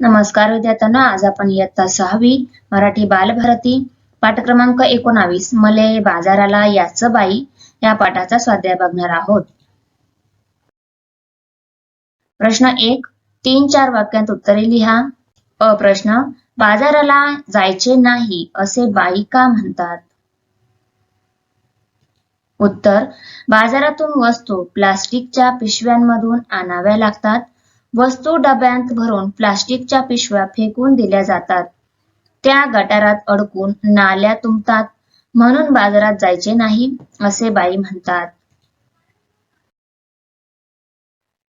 नमस्कार विद्यार्थ्यांनो आज आपण इयत्ता सहावी मराठी बालभारती पाठ क्रमांक एकोणावीस मले बाजाराला याच बाई या पाठाचा स्वाध्याय बघणार आहोत. प्रश्न एक तीन चार वाक्यात उत्तरे लिहा. अ प्रश्न बाजाराला जायचे नाही असे बाई का म्हणतात? उत्तर बाजारातून वस्तू प्लास्टिकच्या पिशव्यांमधून आणाव्या लागतात. वस्तू डब्यांत भरून प्लास्टिकच्या पिशव्या फेकून दिल्या जातात. त्या गटारात अडकून नाल्या तुंबतात म्हणून बाजारात जायचे नाही असे बाई म्हणतात.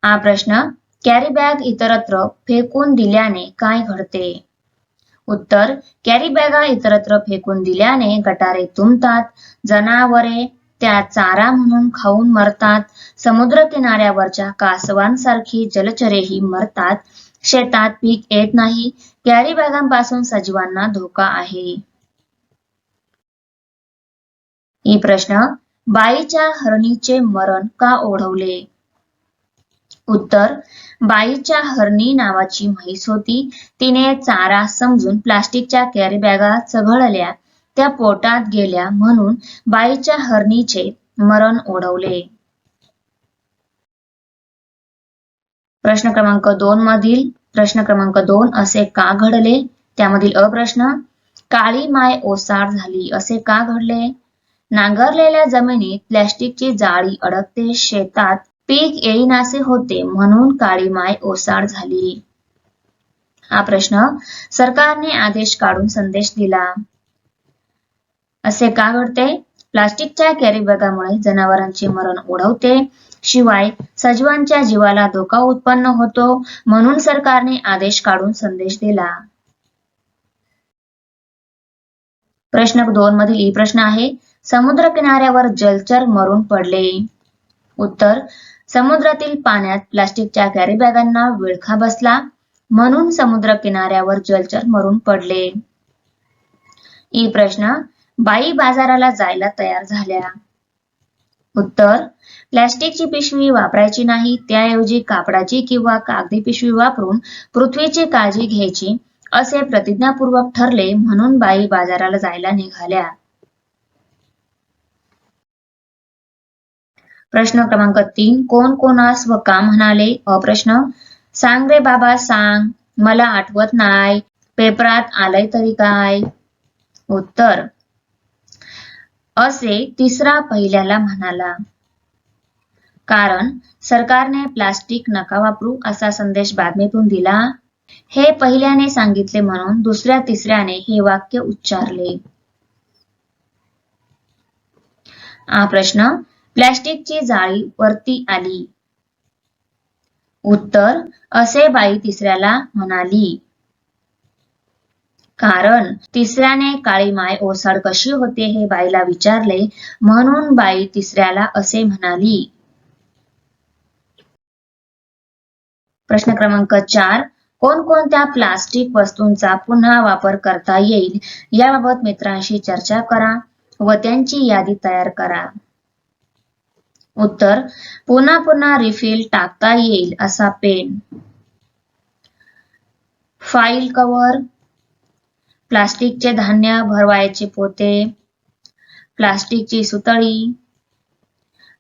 हा प्रश्न कॅरी बॅग इतरत्र फेकून दिल्याने काय घडते? उत्तर कॅरी बॅगा इतरत्र फेकून दिल्याने गटारे तुंबतात जनावरे त्या चारा म्हणून खाऊन मरतात. समुद्र किनाऱ्यावरच्या कासवांसारखी जलचरेही मरतात. शेतात पीक येत नाही. कॅरी बॅगांपासून सजीवांना धोका आहे. ही प्रश्न बाईच्या हरणीचे मरण का ओढवले? उत्तर बाईच्या हरणी नावाची म्हैस होती. तिने चारा समजून प्लास्टिकच्या कॅरी बॅगा चघळल्या. त्या पोटात गेल्या म्हणून बाईच्या हरणीचे मरण ओढवले. प्रश्न क्रमांक दोन मधील प्रश्न क्रमांक दोन असे का घडले? त्यामधील अप्रश्न काळी माय ओसाड झाली असे का घडले? नांगरलेल्या जमिनीत प्लॅस्टिकची जाळी अडकते शेतात पीक येईनासे होते म्हणून काळी माय ओसाड झाली. हा प्रश्न सरकारने आदेश काढून संदेश दिला. असे का घडते? प्लास्टिकच्या कॅरीबॅगामुळे जनावरांचे मरण ओढवते. शिवाय सजीवांच्या जीवाला धोका उत्पन्न होतो म्हणून सरकारने आदेश काढून संदेश दिला. प्रश्न दोन मधील ई प्रश्न आहे समुद्र किनाऱ्यावर जलचर मरून पडले. उत्तर समुद्रातील पाण्यात प्लास्टिकच्या कॅरीबॅगांना विळखा बसला म्हणून समुद्र किनाऱ्यावर जलचर मरून पडले. ई प्रश्न बाई बाजाराला जायला तयार झाल्या. उत्तर प्लॅस्टिकची पिशवी वापरायची नाही त्याऐवजी कापडाची किंवा कागदी पिशवी वापरून पृथ्वीची काळजी घ्यायची असे प्रतिज्ञापूर्वक ठरले म्हणून बाई बाजाराला जायला निघाल्या. प्रश्न क्रमांक तीन कोण कोणास व का म्हणाले? अप्रश्न सांग रे बाबा सांग मला आठवत नाही पेपरात आलंय तरी काय? उत्तर असे तिसरा पहिल्याला म्हणाला. कारण सरकारने प्लास्टिक नका वापरू असा संदेश बातमीतून दिला. हे पहिल्याने सांगितले म्हणून दुसऱ्या तिसऱ्याने हे वाक्य उच्चारले. हा प्रश्न प्लॅस्टिकची जाळी वरती आली. उत्तर असे बाई तिसऱ्याला म्हणाली. कारण तिसऱ्याने काळी माय ओसाड कशी होते हे बाईला विचारले म्हणून बाई तिसऱ्याला असे म्हणाली. प्रश्न क्रमांक चार कोणकोणत्या प्लास्टिक वस्तूंचा पुन्हा वापर करता येईल याबाबत मित्रांशी चर्चा करा व त्यांची यादी तयार करा. उत्तर पुन्हा पुन्हा रिफिल टाकता येईल असा पेन फाईल कव्हर प्लास्टिकचे धान्य भरवायचे पोते प्लास्टिकची सुतळी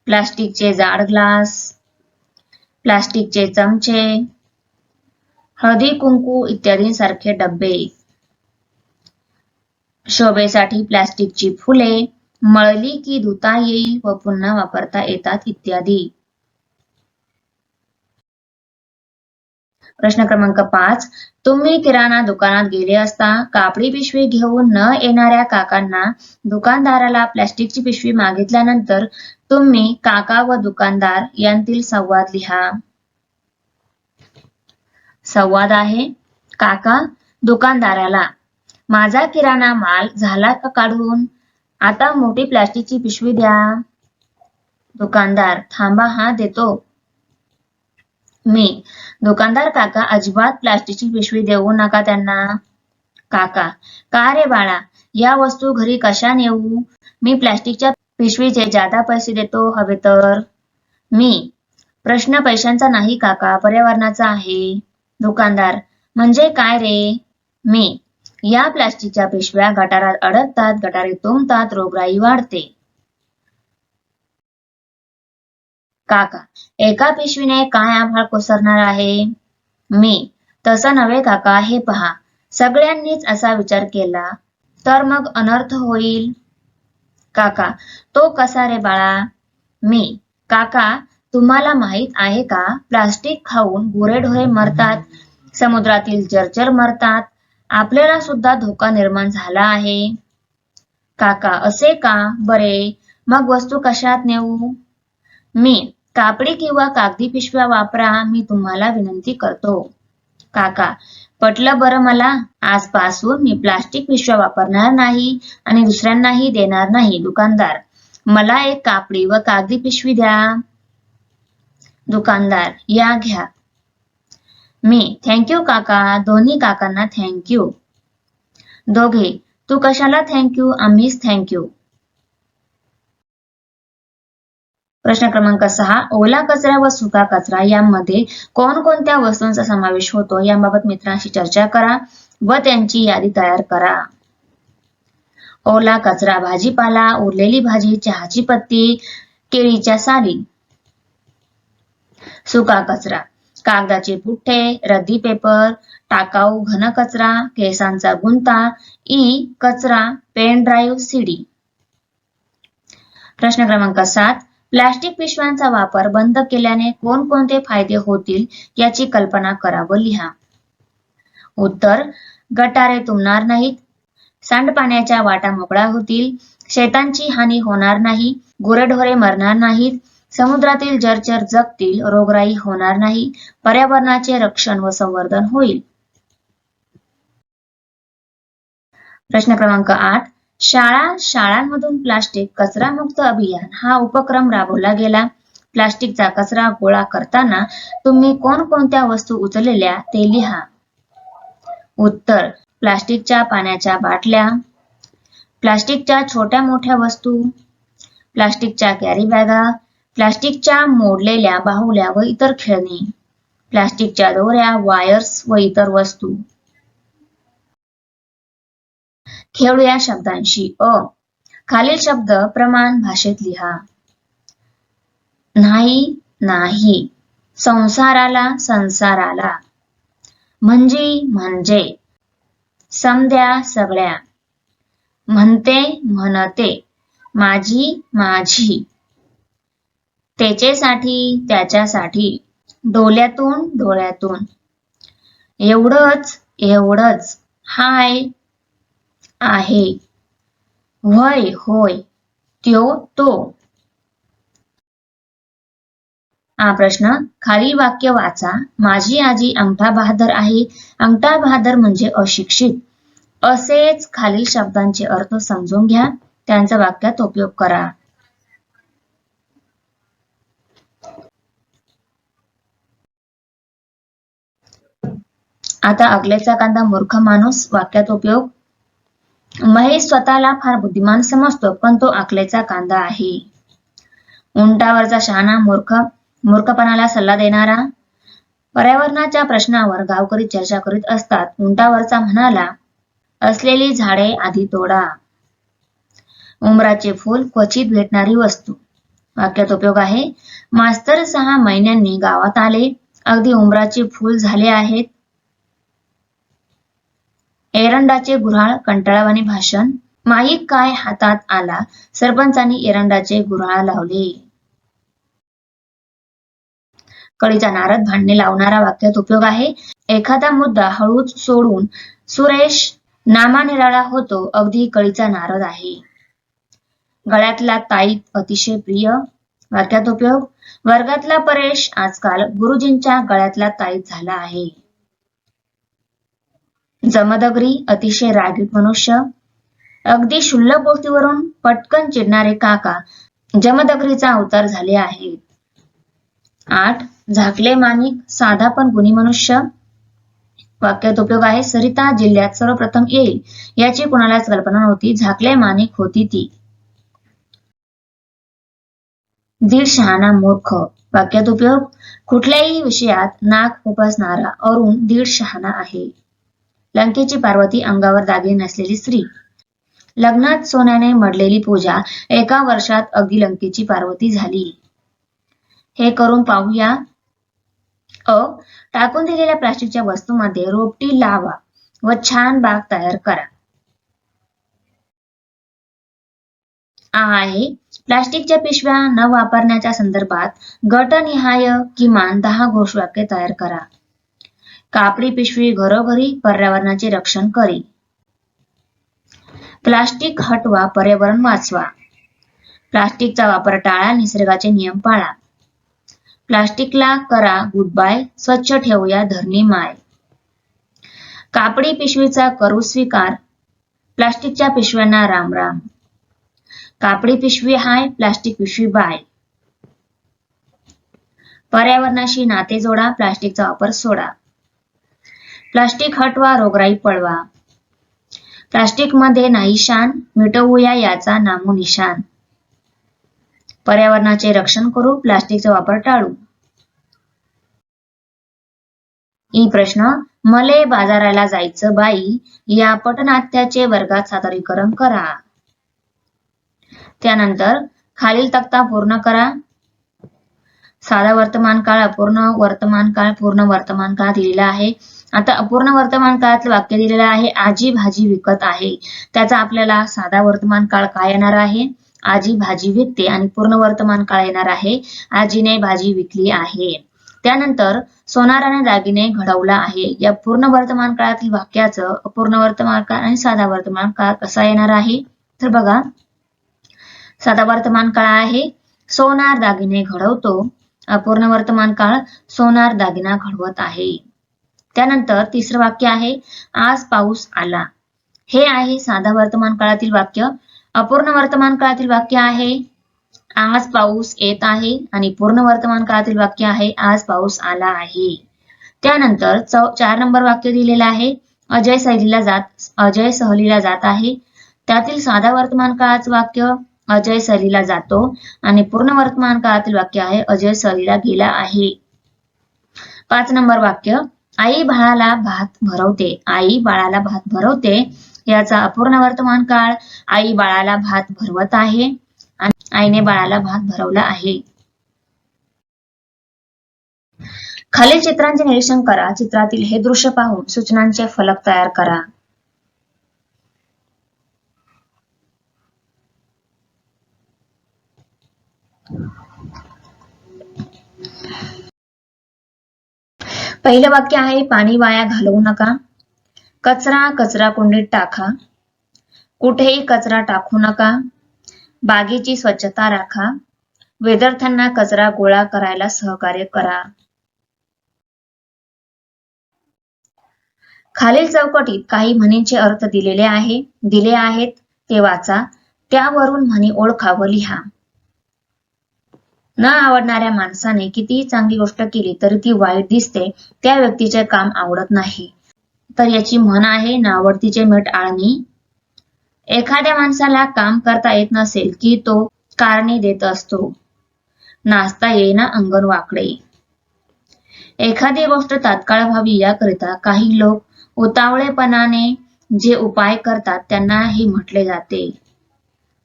प्लास्टिकचे जाड ग्लास प्लास्टिकचे चमचे हळदी कुंकू इत्यादींसारखे डबे. शोभेसाठी प्लास्टिकची फुले मळली की धुता येईल व पुन्हा वापरता येतात इत्यादी. प्रश्न क्रमांक पाच. तुम्ही किराणा दुकानात गेले असता कापडी पिशवी घेऊन न येणाऱ्या काकांना दुकानदाराला प्लॅस्टिकची पिशवी मागितल्यानंतर तुम्ही काका व दुकानदार यांतील संवाद लिहा. संवाद आहे. काका दुकानदाराला माझा किराणा माल झाला का काढून? आता मोठी प्लॅस्टिकची पिशवी द्या. दुकानदार थांबा हा देतो. मी दुकानदार काका अजिबात प्लास्टिकची पिशवी देऊ नका त्यांना. काका का रे बाळा या वस्तू घरी कशा नेऊ? मी प्लास्टिकच्या पिशवीचे जादा पैसे देतो हवे तर. मी प्रश्न पैशांचा नाही काका पर्यावरणाचा आहे. दुकानदार म्हणजे काय रे? मी या प्लास्टिकच्या पिशव्या गटारात अडकतात गटारे तुंबतात रोगराई वाढते. काका एका पिशवीने काय आभाळ कोसरणार आहे? मी तसं नव्हे काका हे पहा. सगळ्यांनीच असा विचार केला. तर मग अनर्थ होईल? काका तो कसा रे बाळा? मी काका तुम्हाला माहीत आहे का? प्लास्टिक खाऊन गुरेढोरे मरतात समुद्रातील जलचर मरतात. आपल्याला सुद्धा धोका निर्माण झाला आहे. काका असे का? बरे मग वस्तू कशात नेऊ? मी कापडी किंवा कागदी पिशव्या वापरा मी तुम्हाला विनंती करतो. काका पटलं बरं मला. आजपासून मी प्लास्टिक पिशव्या वापरणार नाही आणि दुसऱ्यांनाही देणार नाही दुकानदार. मला एक कापडी व कागदी पिशवी द्या. दुकानदार या घ्या. मी थँक्यू काका. दोन्ही काकांना थँक्यू दोघे तू कशाला थँक्यू आम्हीच थँक्यू प्रश्न क्रमांक सहा ओला कचरा व सुका कचरा यामध्ये कोणकोणत्या वस्तूंचा समावेश होतो? याबाबत मित्रांशी चर्चा करा व त्यांची यादी तयार करा. ओला कचरा भाजीपाला उरलेली भाजी चहाची पत्ती केळीच्या साली. सुका कचरा कागदाचे पुठ्ठे रद्दी पेपर टाकाऊ घन कचरा केसांचा गुंता ई कचरा पेन ड्राईव्ह सीडी प्रश्न क्रमांक सात प्लास्टिक पिशव्यांचा वापर बंद केल्याने कोणकोणते फायदे होतील याची कल्पना करा व लिहा. उत्तर गटारे तुंबणार नाहीत. सांडपाण्याच्या वाटा मोकळ्या होतील. शेतांची हानी होणार नाही. गुरेढोरे मरणार नाहीत. समुद्रातील जलचर जगतील. रोगराई होणार नाही. पर्यावरणाचे रक्षण व संवर्धन होईल. प्रश्न क्रमांक आठ शाळा शाळांमधून प्लास्टिक कचरामुक्त अभियान हा उपक्रम राबवला गेला. प्लास्टिकचा कचरा गोळा करताना तुम्ही कोणकोणत्या वस्तू उचललेल्या ते लिहा. उत्तर प्लास्टिकच्या पाण्याच्या बाटल्या. प्लास्टिकच्या छोट्या मोठ्या वस्तू. प्लास्टिकच्या कॅरी बॅगा. प्लास्टिकच्या मोडलेल्या बाहुल्या व इतर खेळणी. प्लास्टिकच्या दोऱ्या वायर्स व इतर वस्तू. खेळूया शब्दांशी. अ खालील शब्द प्रमाण भाषेत लिहा. नाही नाही. संसाराला संसाराला. म्हणजे म्हणजे. समद्या सगळ्या. म्हणते म्हणते. माझी माझी. त्याच्यासाठी त्याच्यासाठी. डोल्यातून डोळ्यातून. एवढंच एवढंच. हाय आहे. वय होय. त्यो तो. हा प्रश्न खालील वाक्य वाचा. माझी आजी अंगठा बहादर आहे. अंगठा बहादर म्हणजे अशिक्षित. असेच खालील शब्दांचे अर्थ समजून घ्या. त्यांचा वाक्यात उपयोग करा. आता अगलेचा कांदा मूर्ख माणूस वाक्यात उपयोग महेश स्वतःला फार बुद्धिमान समजतो पण तो आकलेचा कांदा आहे. उंटावरचा शहाणा मूर्ख मूर्खपणाला सल्ला देणारा पर्यावरणाच्या प्रश्नावर गावकरी चर्चा करीत असतात. उंटावरचा म्हणाला असलेली झाडे आधी तोडा. उमराचे फूल क्वचित भेटणारी वस्तू. वाक्यात उपयोग आहे. मास्तर सहा महिन्यांनी गावात आले. अगदी उमराचे फूल झाले आहेत. एरंडाचे गुऱ्हाळ कंटाळवाणी भाषण. माईक काय हातात आला सरपंचांनी एरंडाचे गुऱ्हाळ लावले. कळीचा नारद भांडणे लावणारा वाक्यात उपयोग आहे. एखादा मुद्दा हळूच सोडून सुरेश नामानिराळा होतो अगदी कळीचा नारद आहे. गळ्यातला ताईत अतिशय प्रिय वाक्यात उपयोग. वर्गातला परेश आजकाल गुरुजींच्या गळ्यातला ताईत झाला आहे. जमदगरी अतिशय रागीट मनुष्य. अगदी क्षुल्लक गोष्टीवरून पटकन चिडणारे काका जमदगरीचा अवतार झाले आहेत. आठ झाकले माणिक साधा पण गुणी मनुष्य. वाक्यात उपयोग आहे सरिता जिल्ह्यात सर्वप्रथम येईल याची कुणालाच कल्पना नव्हती झाकले माणिक होती ती. दीड शहाणा मूर्ख. वाक्यात उपयोग कुठल्याही विषयात नाक उपसणारा अरुण दीड शहाणा आहे. लंकेची पार्वती अंगावर दागिने नसलेली स्त्री. लग्नात सोन्याने मडलेली पूजा एका वर्षात अगदी लंकेची पार्वती झाली. हे करून पाहूया. अ. टाकून दिलेल्या प्लास्टिकच्या वस्तूमध्ये रोपटी लावा व छान बाग तयार करा. आ आहे. प्लास्टिकच्या पिशव्या न वापरण्याच्या संदर्भात गटनिहाय किमान दहा घोषवाक्य तयार करा. कापडी पिशवी घरोघरी पर्यावरणाचे रक्षण करी. प्लास्टिक हटवा पर्यावरण वाचवा. प्लास्टिकचा वापर टाळा निसर्गाचे नियम पाळा. प्लास्टिकला करा गुड बाय स्वच्छ ठेवूया धरणी माय. कापडी पिशवीचा करू स्वीकार प्लास्टिकच्या पिशव्यांना राम राम. कापडी पिशवी हाय प्लास्टिक पिशवी बाय. पर्यावरणाशी नाते जोडा प्लास्टिकचा वापर सोडा. प्लास्टिक हटवा रोगराई पळवा. प्लास्टिकमध्ये नाही शान मिटवूया याचा नामोनिशान पर्यावरणाचे रक्षण करू प्लास्टिकचा वापर टाळू. ई प्रश्न मले बाजाराला जायचं बाई या पटनाट्याचे वर्गात सादरीकरण करा. त्यानंतर खालील तक्ता पूर्ण करा. साधा वर्तमान काळ अपूर्ण वर्तमान काळ पूर्ण वर्तमान काळ दिलेला आहे. आता अपूर्ण वर्तमान काळातलं वाक्य दिलेलं आहे आजी भाजी विकत आहे. त्याचा आपल्याला साधा वर्तमान काळ काय येणार आहे? आजी भाजी विकते आणि पूर्ण वर्तमान काळ येणार आहे आजीने भाजी विकली आहे. त्यानंतर सोनाराने दागिने घडवला आहे. या पूर्ण वर्तमान काळातील वाक्याचं अपूर्ण वर्तमान काळ आणि साधा वर्तमान काळ कसा येणार आहे? तर बघा साधा वर्तमान काळ आहे सोनार दागिने घडवतो अपूर्ण वर्तमान काळ सोनार दागिना घडवत आहे. त्यानंतर तिसरं वाक्य आहे आज पाऊस आला. हे आहे साधा वर्तमान काळातील वाक्य. अपूर्ण वर्तमान काळातील वाक्य आहे आज पाऊस येत आहे आणि पूर्ण वर्तमान काळातील वाक्य आहे आज पाऊस आला आहे. त्यानंतर चौ चार नंबर वाक्य दिलेलं आहे अजय सहलीला जात अजय सहलीला जात आहे. त्यातील साधा वर्तमान काळाचं वाक्य अजय सहलीला जातो आणि पूर्ण वर्तमान काळातील वाक्य आहे अजय सहलीला गेला आहे. पाच नंबर वाक्य आई बाळाला भात भरवते आई बाळाला भात भरवते. याचा अपूर्ण वर्तमान काळ आई बाळाला भात भरवत आहे आणि आईने बाळाला भात भरवला आहे. खालील चित्रांचे निरीक्षण करा चित्रातील हे दृश्य पाहून सूचनांचे फलक तयार करा. पहिलं वाक्य आहे पाणी वाया घालवू नका. कचरा कचरा कुंडीत टाका. कुठेही कचरा टाकू नका. बागेची स्वच्छता राखा. विद्यार्थ्यांना कचरा गोळा करायला सहकार्य करा. खालील चौकटीत काही म्हणींचे अर्थ दिलेले आहे दिले आहेत ते वाचा. त्यावरून म्हणी ओळखा व लिहा. न आवडणाऱ्या माणसाने कितीही चांगली गोष्ट केली तरी ती वाईट दिसते त्या व्यक्तीचे काम आवडत नाही. तर याची म्हण आहे नावडतीचे मिठ आळणी. एखाद्या माणसाला काम करता येत नसेल की तो कारणे देत असतो. नाचता येईना अंगण वाकडे. एखादी गोष्ट तात्काळ व्हावी याकरिता काही लोक उतावळेपणाने जे उपाय करतात त्यांना हे म्हटले जाते.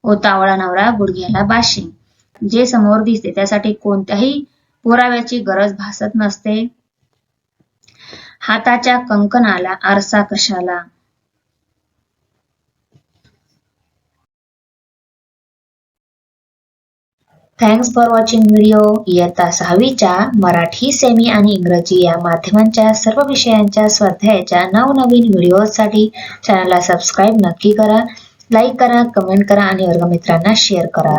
उतावळा नवरा गुडघ्याला बाशिंग. जे समोर दिसते त्यासाठी कोणत्याही पुराव्याची गरज भासत नसते. हाताच्या कंकणाला आरसा कशाला? थँक्स फॉर वॉचिंग व्हिडिओ इयत्ता सहावीच्या मराठी सेमी आणि इंग्रजी या माध्यमांच्या सर्व विषयांच्या स्वाध्यायाच्या नवनवीन व्हिडिओसाठी चॅनलला सबस्क्राईब नक्की करा लाईक करा कमेंट करा आणि वर्गमित्रांना शेअर करा.